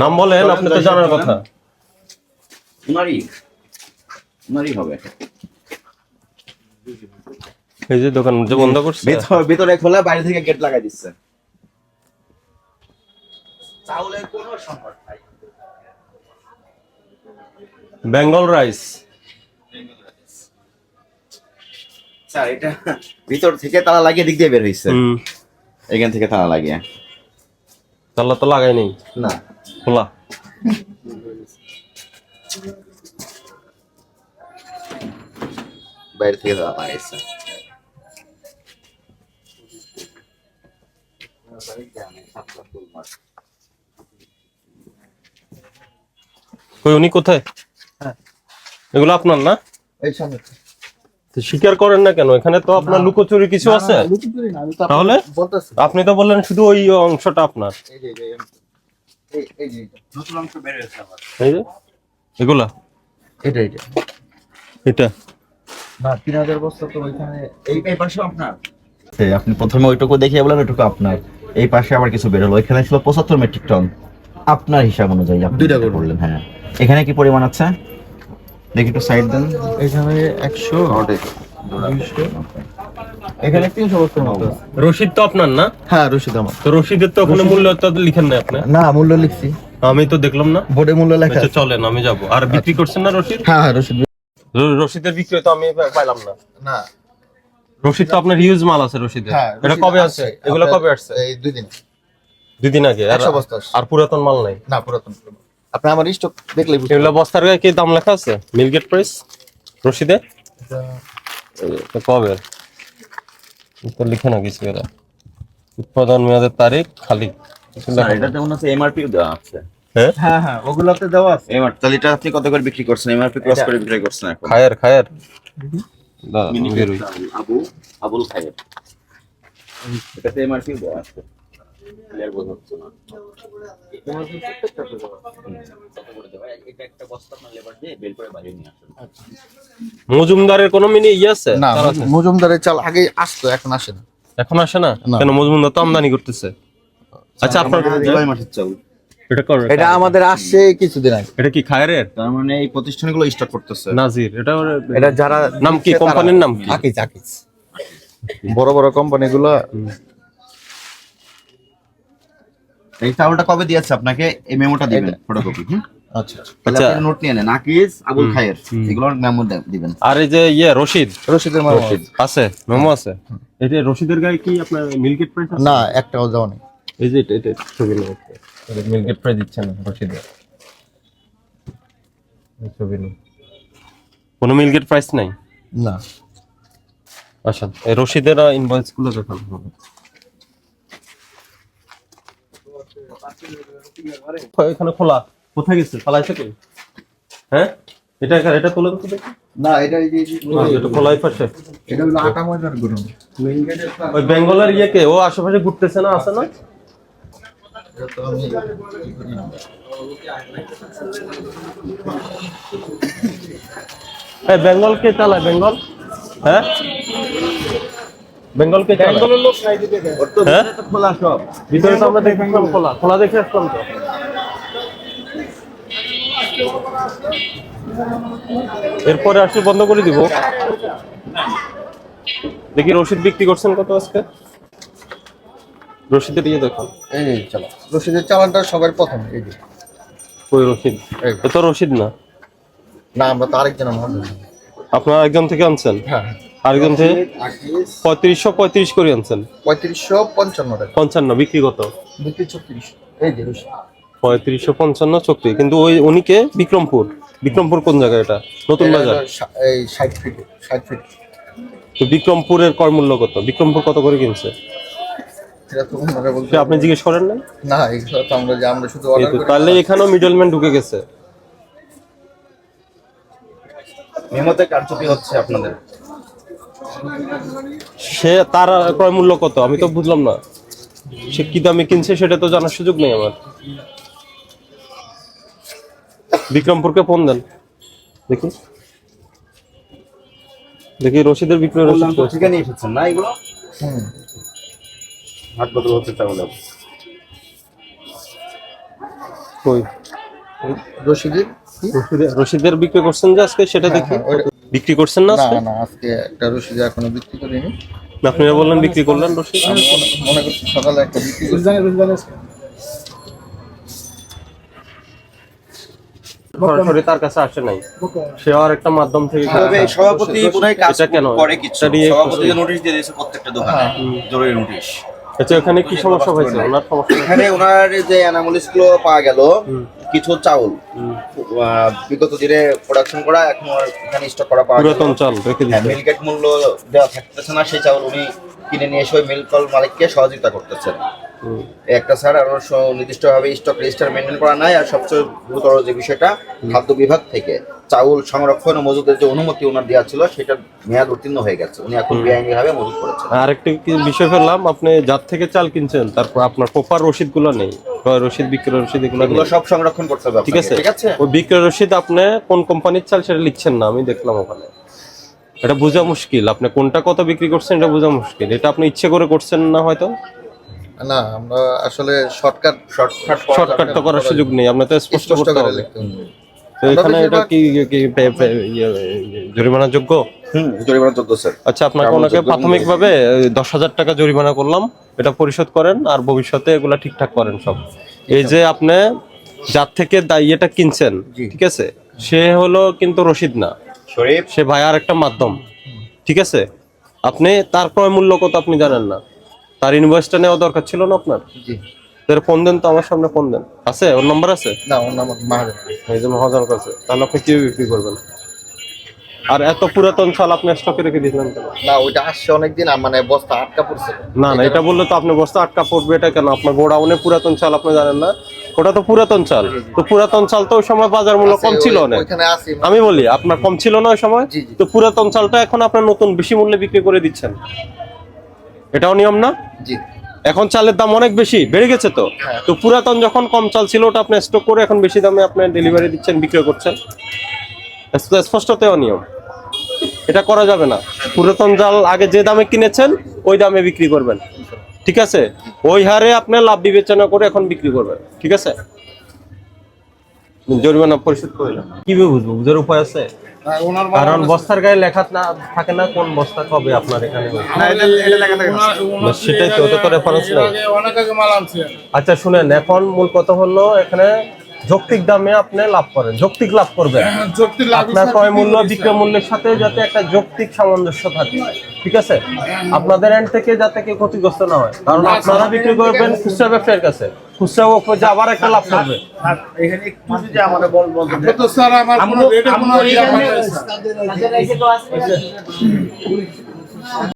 নাম বলেন আপনি তো জানার কথা। উনারই উনারই হবে। এই যে দোকান যে বন্ধ করছে। ভেতর খোলা বাইরে থেকে গেট লাগাই দিচ্ছে। চাউলের কোনো সংকট নাই। বেঙ্গল রাইস। স্যার এটা ভিতর থেকে তালা লাগিয়ে দিক দিয়ে বের হয়েছে এখান থেকে তালা লাগিয়ে। তাহলে তো লাগাই নেই। না। খোলা। বাইরে থেকে তালা লাগাইছে কই উনি কোথায়? এগুলো আপনার না? এই সামনে। তো স্বীকার করেন না কেন? এখানে তো আপনার লুকোচুরি কিছু আছে? তাহলে? আপনি তো বললেন শুধু ওই অংশটা আপনার। এগুলা? এটা এটা। এটা? না তিন হাজার বস্তা তো ওইখানে এই এই পাশে আপনার। আপনি প্রথমে ওইটুকু দেখিয়ে বললেন ওইটুকু আপনার। এই পাশে আবার কিছু বেরোলো এখানে ছিল পঁচাত্তর মেট্রিক টন আপনার হিসাব অনুযায়ী আপনি দুইটা করে। বললেন হ্যাঁ। এখানে কি পরিমাণ আছে? দেখি একটু সাইড দেন। এখানে একশো। দুইশো। এখানে তিনশো বস্তার মতো রশিদ তো আপনার না? হ্যাঁ রশিদ আমার। তো রশিদের তো ওখানে মূল্য তো লিখেন না আপনি? না মূল্য লিখছি। আমি তো দেখলাম না। বোর্ডে মূল্য লেখা আচ্ছা আছে। চলেন আমি যাব। আর বিক্রি করছেন না রশিদ হ্যাঁ হ্যাঁ রশিদ রশিদের বিক্রি তো আমি পাইলাম না। না। রশিদ তো আপনার হিউজ মাল আছে রশিদের হ্যাঁ এটা কবে আছে। এগুলো কবে আসছে? এই দুই দিন। দুই দিন আগে? আর- পুরাতন মাল নাই? না পুরাতন। আপনি আমার স্টক দেখলে এগুলো বস্তার গায়ে কি দাম লেখা আছে? মিলগেট প্রাইস রশিদে কবে? তো লিখে না কিছু এরা। উৎপাদন মেয়াদের তারিখ খালি। এটাতে মনে হচ্ছে দেওয়া আছে। হ্যাঁ হ্যাঁ দেওয়া আছে। এমআর তাহলে এটা আপনি কত করে বিক্রি করছেন? এমআরপি ক্রস করে বিক্রি করছেন এখন। খায়ের খায়ের। আবু আবুল খায়ের। এটাতে এমআরপি দেওয়া আছে। ক্লিয়ার বোঝা হচ্ছে না একটা বস্তা আপনার লেবার দিয়ে বের করে বাইরে নিয়ে আসেন। মজুমদারের কোনো মিনি ইয়ে আছে? না মজুমদারের চাল আগে আসতো এখন আসে না। এখন আসে না। কেন মজুমদার তো আমদানি করতেছে। আচ্ছা আপনার জুলাই মাসের চাউল এটা কর এটা আমাদের আসছে কিছুদিন আগে। এটা কি খায়ের তার মানে এই প্রতিষ্ঠানগুলো স্টক করতেছে। নাজির এটা এটা যারা নাম কি? কোম্পানির নাম কি? আকিজ আকিজ। বড় বড় কোম্পানি গুলো এই চাউলটা কবে দিয়েছে আপনাকে? এই মেমোটা দিবেন ফটোকপি হুম? আচ্ছা তাহলে আচ্ছা। নোট নিয়ে নেন। আকিজ আবুল খায়ের এগুলোর মেমো দিবেন। আর এই যে ইয়ে রশিদ। রশিদের মাল আছে মেমো আছে। এই রশিদের গায়ে কি আপনার মিলগেট প্রাইস না একটাও যাওয়া নেই। এই যে এটা এটা ছবি নেই মিলগেট প্রাইস দিচ্ছে না রশিদের। এই ছবি নেই কোনো মিলগেট প্রাইস নাই? না। আচ্ছা এই রশিদের ইনভয়েসগুলো দেখান। এখানে খোলা। কোথায় গেছে? ফালাইছে কি? হ্যাঁ? এটা এটা তোলে তো দেখি না এটা এই যে এটা খোলাই পাশে। এটা হলো আটা ময়দার গুরু ওই বেঙ্গলের ইয়ে কে ও আশেপাশে ঘুরতেছে না আছে না? এই বেঙ্গল কে চালায়? বেঙ্গল? হ্যাঁ? বেঙ্গল কে বেঙ্গলের লোক হ্যাঁ? খোলা সব। ভিতরে তো আমরা দেখলাম খোলা। খোলা দেখে আসলাম তো। এরপরে আসলে বন্ধ করে দিব। দেখি রসিদ বিক্রি করছেন কত আজকে? রসিদের ইয়ে দেখো এই যে চালা। রশিদের চালানটা সবার প্রথম এই যে। কই রসিদ? এই। এ তো রসিদ না। না আমরা তো আরেকজন আপনার একজন থেকে আনছেন? হ্যাঁ। আরেকজন থেকে? পঁয়ত্রিশশো পঁয়ত্রিশ করে আনছেন। পঁয়ত্রিশশো পঞ্চান্ন টাকা। পঞ্চান্ন বিক্রি কত? দুটি ছত্রিশ এই যে রশিদ পঁয়ত্রিশশো পঞ্চান্ন চক্রি কিন্তু ওই উনিকে বিক্রমপুর। বিক্রমপুর কোন জায়গায় এটা? নতুন বাজার? এই ষাট ফিট ষাট ফিট তো বিক্রমপুরের কর মূল্য কত? বিক্রমপুর কত করে কিনছে? এটা তো ওনারা বলতে সে আপনি জিজ্ঞেস করেন না না আমরা যে আমরা শুধু অর্ডার করি তাহলে এখানেও মিডলম্যান ঢুকে গেছে। মেমোতে কারচুপি হচ্ছে আপনাদের? সে তার ক্রয় মূল্য কত? আমি তো বুঝলাম না। সে কি দামে কিনছে সেটা তো জানার সুযোগ নেই আমার। বিক্রমপুরকে ফোন দেন। দেখি। দেখি রশিদের বিক্রয় কত? থেকে নিয়ে এসেছেন না এগুলো? হুম। হাত বদল হচ্ছে চাউল কই? রশিদের? রশিদের- রশিদের বিক্রি করছেন যে আজকে? সেটা দেখি। হ্যাঁ, বিক্রি করছেন না না আজকে? না আজকে একটা রশিদ এখনও বিক্রি করিনি। আপনারা বললেন বিক্রি করলেন রশিদ। মনে- মনে করছি সকালে একটা বিক্রি সরাসরি তার কাছে আসে নাই। সে আর একটা মাধ্যম থেকে তবে সভাপতি বোধহয় কাজ কেন? করে কিছু। সভাপতি নোটিশ দিয়ে দিয়েছে প্রত্যেকটা দোকানে। জরুরি নোটিশ। আচ্ছা এখানে কি সমস্যা হয়েছে? ওনার সমস্যা এখানে ওনার যে অ্যানামোলিসগুলো পাওয়া গেল কিছু চাউল। আহ, বিগত দিনে প্রোডাকশন করা এখন ওর এখানে স্টক করা পাওয়া পুরাতন চাল রেখে হ্যাঁ মিলগেট মূল্য দেওয়া থাকতেছে না সেই চাউল উনি কিনে নিয়ে এসে মিল্কল মালিককে সহযোগিতা করতেছেন। একটা স্যার স- নির্দিষ্টভাবে স্টক রেজিস্টার মেনটেন করা নাই আর সবচেয়ে গুরুতর যে বিষয়টা খাদ্য বিভাগ থেকে চাউল সংরক্ষণ ও মজুদের যে অনুমতি ওনার দেওয়া ছিল সেটা মেয়াদ উত্তীর্ণ হয়ে গেছে। উনি এখন বেআইনি ভাবে মজুদ করেছেন। আর একটা কি বিষয় ফেললাম আপনি যার থেকে চাল কিনছেন তারপর আপনার প্রপার রসিদগুলো নেই ক্রয় রসিদ বিক্রয় রসিদ এগুলো এগুলো সব সংরক্ষণ করতে হবে ঠিক আছে? ঠিক আছে? ওই বিক্রয় রসিদ আপনি কোন কোম্পানির চাল সেটা লিখছেন না আমি দেখলাম ওখানে। এটা বোঝা মুশকিল আপনি কোনটা কত বিক্রি করছেন এটা বোঝা মুশকিল। এটা আপনি ইচ্ছে করে করছেন না হয়তো? না আমরা আসলে শর্টকাট শর্টকাট শর্টকাট তো করার সুযোগ নেই আপনার তো স্পষ্ট করতে হবে। তো এখানে এটা কি ইয়ে, জরিমানা যোগ্য? হুম জরিমানা যোগ্য স্যার। আচ্ছা আপনাকে ওনাকে প্রাথমিকভাবে দশ হাজার টাকা জরিমানা করলাম। এটা পরিশোধ করেন আর ভবিষ্যতে এগুলা ঠিকঠাক করেন সব। এই যে আপনি যার থেকে ইয়েটা কিনছেন ঠিক আছে? সে হলো কিন্তু রশিদ না। শরীফ? সে ভাই আর একটা মাধ্যম ঠিক আছে? আপনি তার ক্রয় মূল্য কত আপনি জানেন না? তার ইনভয়েসটা নেওয়া দরকার ছিল না আপনার? জি। তার ফোন দেন তো আমার সামনে ফোন দেন। আছে? ওর নাম্বার আছে? না ওর নাম মাহাজন এই যে মহাজন কাছে। তাহলে আপনি কি বিক্রি করবেন? আর এত পুরাতন চাল আপনি স্টকে রেখে দিয়েছিলেন কেন? না ওইটা আসছে অনেকদিন আর মানে বস্তা আটকা পড়ছে। না না এটা বললে তো আপনি বস্তা আটকা পড়বে এটা কেন? আপনার গোডাউনে পুরাতন চাল আপনি জানেন না? ওটা তো পুরাতন চাল তো পুরাতন চাল তো ওই সময় বাজার মূল্য কম ছিল না অনেক। আমি বলি আপনার কম ছিল না ওই সময়। তো পুরাতন চালটা এখন আপনার নতুন বেশি মূল্যে বিক্রি করে দিচ্ছেন। এটাও নিয়ম না? জি। এখন চালের দাম অনেক বেশি বেড়ে গেছে তো। হ্যাঁ। তো পুরাতন যখন কম চাল ছিল ওটা আপনি স্টক করে এখন বেশি দামে আপনি ডেলিভারি দিচ্ছেন বিক্রি করছেন। স্প- স্পষ্টতে অনিয়ম। এটা করা যাবে না। পুরাতন জাল আগে যে দামে কিনেছেন ওই দামে বিক্রি করবেন। ঠিক আছে? ওই হারে আপনি লাভ বিবেচনা করে এখন বিক্রি করবেন। ঠিক আছে? জরিমানা পরিশোধ করে। কীভাবে বুঝব? বুঝার উপায় আছে? কারণ বস্তার গায়ে লেখা না থাকে না কোন বস্তা কবে আপনার এখানে সেটাই তো ওটা তো রেফারেন্স নেই। অনেক আগে মাল আনছে আচ্ছা শুনেন এখন মূল কথা হলো এখানে যৌক্তিক দামে আপনি লাভ করেন যৌক্তিক লাভ করবেন। আপনার ক্রয় মূল্য বিক্রয় মূল্যের সাথে যাতে একটা যৌক্তিক সামঞ্জস্য থাকে ঠিক আছে? আপনাদের এন্ড থেকে যাতে কেউ ক্ষতিগ্রস্ত না হয় কারণ আপনারা বিক্রি করবেন খুচরা ব্যবসায়ীর কাছে। খুচরা ব্যবসায়ী যে আবার একটা লাভ করবে। তো স্যার আমার কোনো রেটে কোনো পাঠাইছে